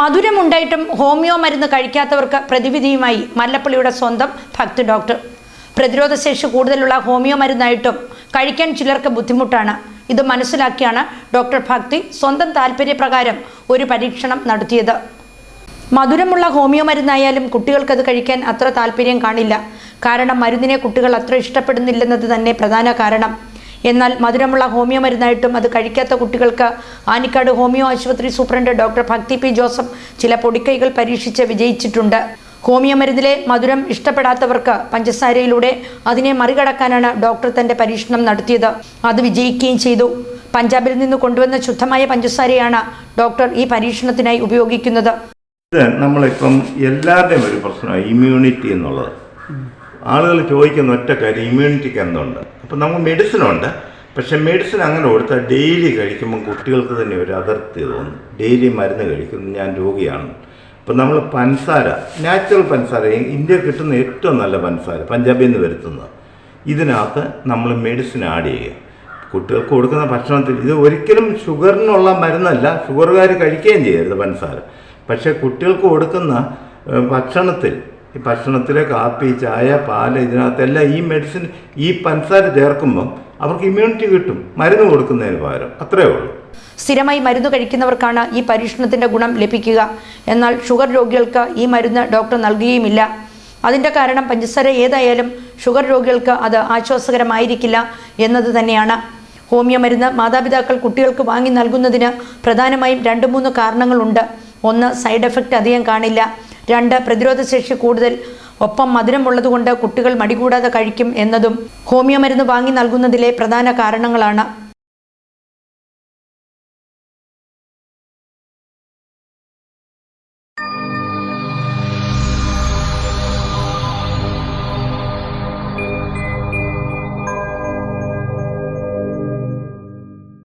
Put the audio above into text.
മധുരമുണ്ടായിട്ടും homeo മരുന്ന് കഴിക്കാത്തവർക്ക് പ്രതിവിധിയുമായി മല്ലപ്പള്ളിയുടെ സ്വന്തം ഭക്തി ഡോക്ടർ. പ്രതിരോധശേഷി കൂടുതലുള്ള ഹോമിയോ മരുന്നായിട്ടും കഴിക്കാൻ ചിലർക്ക് ബുദ്ധിമുട്ടാണ്. ഇത് മനസ്സിലാക്കിയാണ് ഡോക്ടർ ഭക്തി സ്വന്തം താല്പര്യപ്രകാരം ഒരു പരീക്ഷണം നടത്തിയത്. മധുരമുള്ള ഹോമിയോ മരുന്നായാലും കുട്ടികൾക്കത് കഴിക്കാൻ അത്ര താല്പര്യം കാണില്ല. കാരണം മരുന്നിനെ കുട്ടികൾ അത്ര ഇഷ്ടപ്പെടുന്നില്ലെന്നത് തന്നെ പ്രധാന കാരണം. എന്നാൽ മധുരമുള്ള ഹോമിയോ മരുന്നായിട്ടും അത് കഴിക്കാത്ത കുട്ടികൾക്ക് ആനിക്കാട് ഹോമിയോ ആശുപത്രി superintendent doctor Bhakthi P Joseph ചില പൊടിക്കൈകൾ പരീക്ഷിച്ച് വിജയിച്ചിട്ടുണ്ട്. ഹോമിയോ മരുന്നിലെ മധുരം ഇഷ്ടപ്പെടാത്തവർക്ക് പഞ്ചസാരയിലൂടെ അതിനെ മറികടക്കാനാണ് ഡോക്ടർ തന്റെ പരീക്ഷണം നടത്തിയത്. അത് വിജയിക്കുകയും ചെയ്തു. പഞ്ചാബിൽ നിന്ന് കൊണ്ടുവന്ന ശുദ്ധമായ പഞ്ചസാരയാണ് ഡോക്ടർ ഈ പരീക്ഷണത്തിനായി ഉപയോഗിക്കുന്നത്. നമ്മളിപ്പം എല്ലാവരുടെയും ഒരു പ്രശ്നമാണ് ഇമ്മ്യൂണിറ്റി എന്നുള്ളത്. ആളുകൾ ചോദിക്കുന്ന ഒറ്റ കാര്യം ഇമ്മ്യൂണിറ്റിക്ക് എന്തുണ്ട്? അപ്പം നമുക്ക് മെഡിസിൻ ഉണ്ട്. പക്ഷെ മെഡിസിൻ അങ്ങനെ കൊടുത്താൽ ഡെയിലി കഴിക്കുമ്പോൾ കുട്ടികൾക്ക് തന്നെ ഒരു അതിർത്തി തോന്നും. ഡെയിലി മരുന്ന് കഴിക്കുന്നു ഞാൻ രോഗിയാണ്. അപ്പം നമ്മൾ പഞ്ചസാര നാച്ചുറൽ പഞ്ചസാര ഇന്ത്യ കിട്ടുന്ന ഏറ്റവും നല്ല പഞ്ചസാര പഞ്ചാബിൽ നിന്ന് വരുത്തുന്നത്. ഇതിനകത്ത് നമ്മൾ മെഡിസിൻ ആഡ് ചെയ്യുക. കുട്ടികൾക്ക് കൊടുക്കുന്ന ഭക്ഷണത്തിൽ ഇത് ഒരിക്കലും ഷുഗറിനുള്ള മരുന്നല്ല ഷുഗറുകാർ കഴിക്കുകയും ചെയ്യരുത് പഞ്ചസാര പക്ഷേ കുട്ടികൾക്ക് കൊടുക്കുന്ന ഭക്ഷണത്തിൽ ഈ ഭക്ഷണത്തിലെ കാപ്പി ചായ പാൽ ഇതിനകത്തെല്ലാം ഈ മെഡിസിൻ ഈ പഞ്ചസാര ചേർക്കുമ്പം അവർക്ക് ഇമ്മ്യൂണിറ്റി കിട്ടും മരുന്ന് കൊടുക്കുന്നതിന് പകരം. അത്രേ ഉള്ളൂ. സ്ഥിരമായി മരുന്ന് കഴിക്കുന്നവർക്കാണ് ഈ പരീക്ഷണത്തിന്റെ ഗുണം ലഭിക്കുക. എന്നാൽ ഷുഗർ രോഗികൾക്ക് ഈ മരുന്ന് ഡോക്ടർ നൽകുകയുമില്ല. അതിന്റെ കാരണം പഞ്ചസാര ഏതായാലും ഷുഗർ രോഗികൾക്ക് അത് ആശ്വാസകരമായിരിക്കില്ല എന്നത് തന്നെയാണ്. ഹോമിയോ മരുന്ന് മാതാപിതാക്കൾ കുട്ടികൾക്ക് വാങ്ങി നൽകുന്നതിന് പ്രധാനമായും രണ്ട് മൂന്ന് കാരണങ്ങളുണ്ട്. ഒന്ന് സൈഡ് എഫക്റ്റ് അധികം കാണില്ല. രണ്ട് പ്രതിരോധ ശേഷി കൂടുതൽ. ഒപ്പം മധുരമുള്ളതുകൊണ്ട് കുട്ടികൾ മടികൂടാതെ കഴിക്കും എന്നതും ഹോമിയോ മരുന്ന് വാങ്ങി നൽകുന്നതിലെ പ്രധാന കാരണങ്ങളാണ്.